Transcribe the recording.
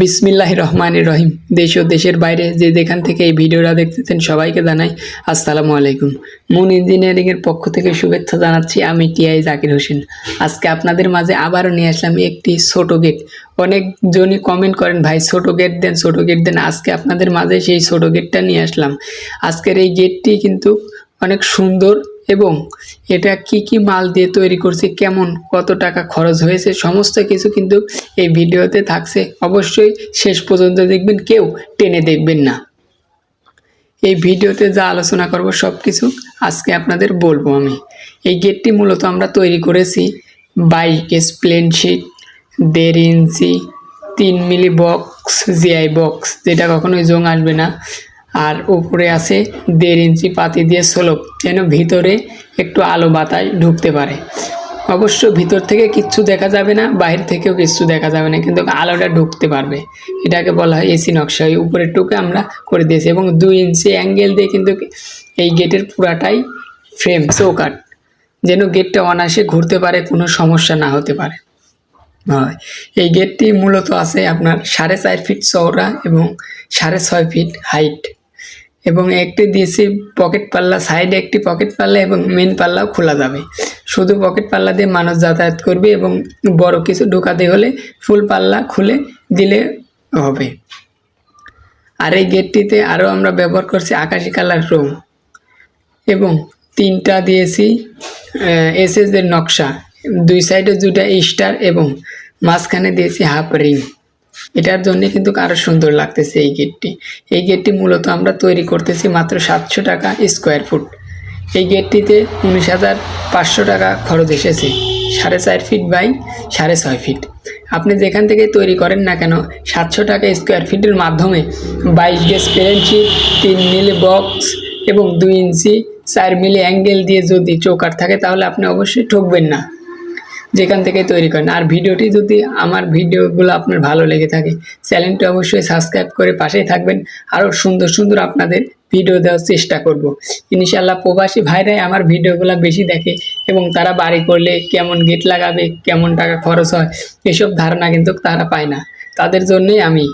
বিসমিল্লাহ রহমান রহিম। দেশ ও দেশের বাইরে যে যেখান থেকে এই ভিডিওটা দেখতেছেন সবাইকে জানাই আসসালামু আলাইকুম। মুন ইঞ্জিনিয়ারিংয়ের পক্ষ থেকে শুভেচ্ছা জানাচ্ছি আমি টিআই জাকির হোসেন। আজকে আপনাদের মাঝে আবারও নিয়ে আসলাম একটি ছোট গেট অনেকজনই কমেন্ট করেন, ভাই, ছোট গেট দেন, ছোট গেট দেন। আজকে আপনাদের মাঝে সেই ছোট গেটটা নিয়ে আসলাম। আজকের এই গেটটি কিন্তু অনেক সুন্দর এবং এটা কি কি মাল দিয়ে তৈরি করছে, কেমন কত টাকা খরচ হয়েছে, সমস্ত কিছু কিন্তু এই ভিডিওতে থাকছে। অবশ্যই শেষ পর্যন্ত দেখবেন, কেউ টেনে দেখবেন না। এই ভিডিওতে যা আলোচনা করব সব কিছু আজকে আপনাদের বলব আমি। এই গেটটি মূলত আমরা তৈরি করেছি বাইক প্লেন শিট, দেড় ইঞ্চি, তিন মিলি বক্স, জিআই বক্স, যেটা কখনোই জং আসবে না। আর উপরে আছে দেড় ইঞ্চি পাতি দিয়ে সোলপ যেন ভিতরে একটু আলো বাতাস ঢুকতে পারে। অবশ্য ভিতর থেকে কিচ্ছু দেখা যাবে না বাইরে থেকেও কিচ্ছু দেখা যাবে না, কিন্তু আলোটা ঢুকতে পারবে। এটাকে বলা হয় এসি নকশা। ওই উপরের টুকে আমরা করে দিয়েছি এবং দুই ইঞ্চি অ্যাঙ্গেল দিয়ে কিন্তু এই গেটের পুরাটাই ফ্রেম চৌকাট যেন গেটটা অনায়াসে ঘুরতে পারে, কোনো সমস্যা না হতে পারে। হয়। এই গেটটি মূলত আছে আপনার সাড়ে চার ফিট চওড়া এবং সাড়ে ছয় ফিট হাইট। এবং একটি দিয়েছি পকেট পাল্লা সাইডে একটি পকেট পাল্লা এবং মেন পাল্লাও খোলা যাবে। শুধু পকেট পাল্লা দিয়ে মানুষ যাতায়াত করবে এবং বড় কিছু ঢোকাতে হলে ফুল পাল্লা খুলে দিলে হবে। আর এই গেটটিতে আরও আমরা ব্যবহার করছি আকাশি কালার রং এবং তিনটা দিয়েছি এসএস এর নকশা। দুই সাইডে দুটা স্টার এবং মাঝখানে দিয়েছি হাফ রিং এটার জন্য কিন্তু আরও সুন্দর লাগতেছে এই গেটটি। এই গেটটি মূলত আমরা তৈরি করতেছি মাত্র সাতশো টাকা স্কোয়ার ফুট এই গেটটিতে উনিশ হাজার পাঁচশো টাকা খরচ এসেছে, সাড়ে চার ফিট বাই সাড়ে ছয় ফিট আপনি যেখান থেকে তৈরি করেন না কেন, সাতশো টাকা স্কোয়ার ফিটের মাধ্যমে বাইশ গেজ পেরেন্সি তিন মিলি বক্স এবং দুই ইঞ্চি, চার মিলি অ্যাঙ্গেল দিয়ে যদি চৌকাট থাকে, তাহলে আপনি অবশ্যই ঠকবেন না। যেখান থেকে তৈরি করেন। আর ভিডিওটি যদি আমার ভিডিওগুলো আপনার ভালো লেগে থাকে, চ্যানেলটি অবশ্যই সাবস্ক্রাইব করে পাশেই থাকবেন। আরও সুন্দর সুন্দর আপনাদের ভিডিও দেওয়ার চেষ্টা করব। ইনশাল্লাহ প্রবাসী ভাইরাই আমার ভিডিওগুলো বেশি দেখে এবং তারা বাড়ি করলে কেমন গেট লাগাবে, কেমন টাকা খরচ হয়, এসব ধারণা কিন্তু তারা পায় না। তাদের জন্যই আমি